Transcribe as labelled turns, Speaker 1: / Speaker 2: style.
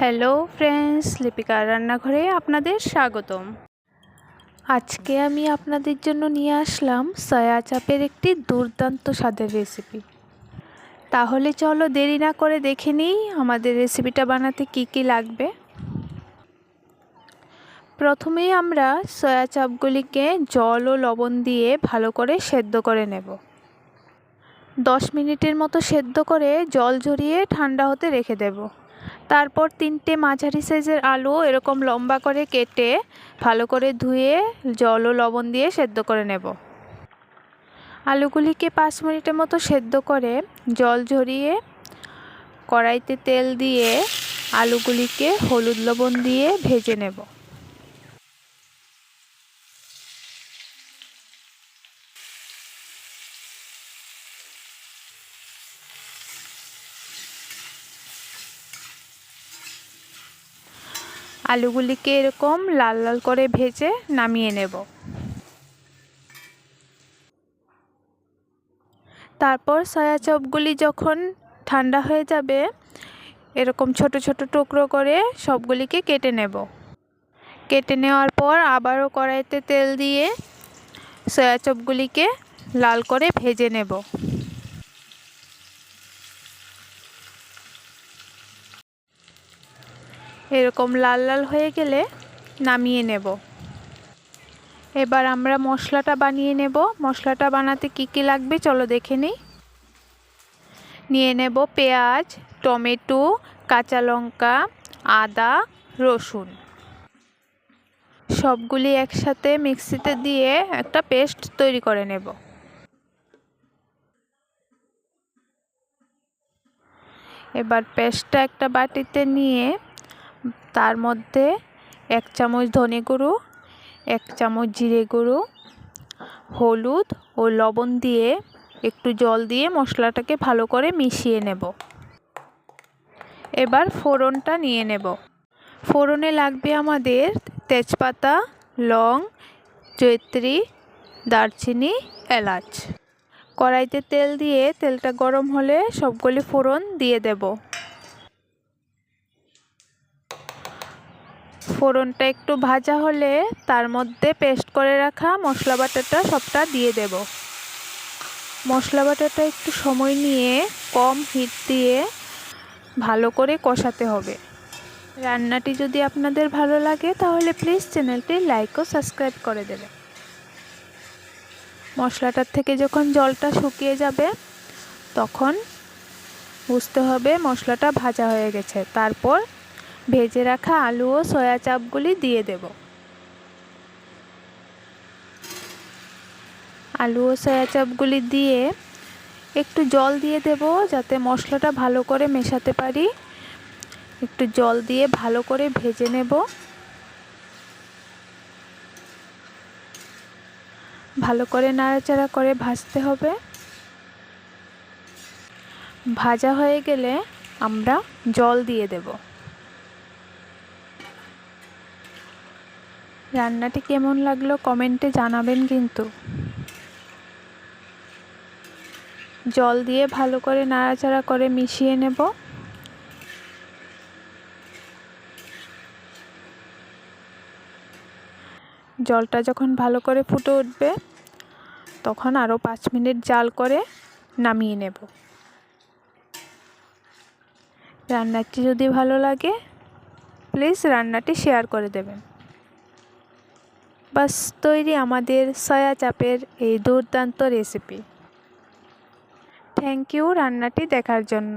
Speaker 1: Hello friends লিপিকার রান্নাঘরে আপনাদের স্বাগতম। আজকে আমি আপনাদের জন্য নিয়ে আসলাম সয়া চাপের একটি দুর্দান্ত স্বাদের রেসিপি তাহলে চলো দেরি না করে দেখে নিই আমাদের রেসিপিটা বানাতে কি কি লাগবে। প্রথমেই আমরা সয়া চাপগুলিকে জল ও লবণ দিয়ে ভালো করে সেদ্ধ করে নেব। দশ মিনিটের মতো সেদ্ধ করে জল ঝরিয়ে ঠান্ডা হতে রেখে দেব। তারপর তিনটে মাঝারি সাইজের আলু এরকম লম্বা করে কেটে ভালো করে ধুয়ে জল ও লবণ দিয়ে সেদ্ধ করে নেব। আলুগুলিকে পাঁচ মিনিটের মতো সেদ্ধ করে জল ঝরিয়ে কড়াইতে তেল দিয়ে আলুগুলিকে হলুদ লবণ দিয়ে ভেজে নেব। আলুগুলিকে এরকম লাল লাল করে ভেজে নামিয়ে নেব। তারপর সয়া চপগুলি যখন ঠান্ডা হয়ে যাবে, এরকম ছোট ছোট টুকরো করে সবগুলিকে কেটে নেব। কেটে নেওয়ার পর আবারও কড়াইতে তেল দিয়ে সয়া চপগুলিকে লাল করে ভেজে নেব। এরকম লাল লাল হয়ে গেলে নামিয়ে নেব। এবার আমরা মশলাটা বানিয়ে নেব। মশলাটা বানাতে কি কি লাগবে চলো দেখে নিই। নিয়ে নেব পেঁয়াজ, টমেটো, কাঁচা লঙ্কা, আদা, রসুন। সবগুলি একসাথে মিক্সিতে দিয়ে একটা পেস্ট তৈরি করে নেব। এবার পেস্টটা একটা বাটিতে নিয়ে তার মধ্যে এক চামচ ধনে গুঁড়ো, এক চামচ জিরে গুঁড়ো, হলুদ ও লবণ দিয়ে একটু জল দিয়ে মশলাটাকে ভালো করে মিশিয়ে নেব। এবার ফোড়নটা নিয়ে নেব। ফোড়নে লাগবে আমাদের তেজপাতা, লং জৈত্রী দারচিনি, এলাচ। কড়াইতে তেল দিয়ে তেলটা গরম হলে সবগুলি ফোড়ন দিয়ে দেব। ফোড়নটা একটু ভাজা হলে তার মধ্যে পেস্ট করে রাখা মশলা বাটাটা সবটা দিয়ে দেব। মশলা বাটাটা একটু সময় নিয়ে কম হিট দিয়ে ভালো করে কষাতে হবে। রান্নাটি যদি আপনাদের ভালো লাগে তাহলে প্লিজ চ্যানেলটি লাইক ও সাবস্ক্রাইব করে দেবেন। মশলাটার থেকে যখন জলটা শুকিয়ে যাবে, তখন বুঝতে হবে মশলাটা ভাজা হয়ে গেছে। তারপর ভেজে রাখা আলু ও সয়া চাপগুলি দিয়ে দেব। আলু ও সয়া চাপগুলি দিয়ে একটু জল দিয়ে দেব যাতে মশলাটা ভালো করে মেশাতে পারি। একটু জল দিয়ে ভালো করে ভেজে নেব। ভালো করে নাড়াচাড়া করে ভাজতে হবে। ভাজা হয়ে গেলে আমরা জল দিয়ে দেব। রান্নাটি কেমন লাগল কমেন্টে জানাবেন কিন্তু। জল দিয়ে ভালো করে নাড়াচাড়া করে মিশিয়ে নেব। জলটা যখন ভালো করে ফুটে উঠবে, তখন আরও পাঁচ মিনিট জাল করে নামিয়ে নেব। রান্নাটি যদি ভালো লাগে, প্লিজ রান্নাটি শেয়ার করে দেবেন। বাস তৈরি আমাদের সয়া চাপের এই দুর্দান্ত রেসিপি থ্যাংক ইউ রান্নাটি দেখার জন্য।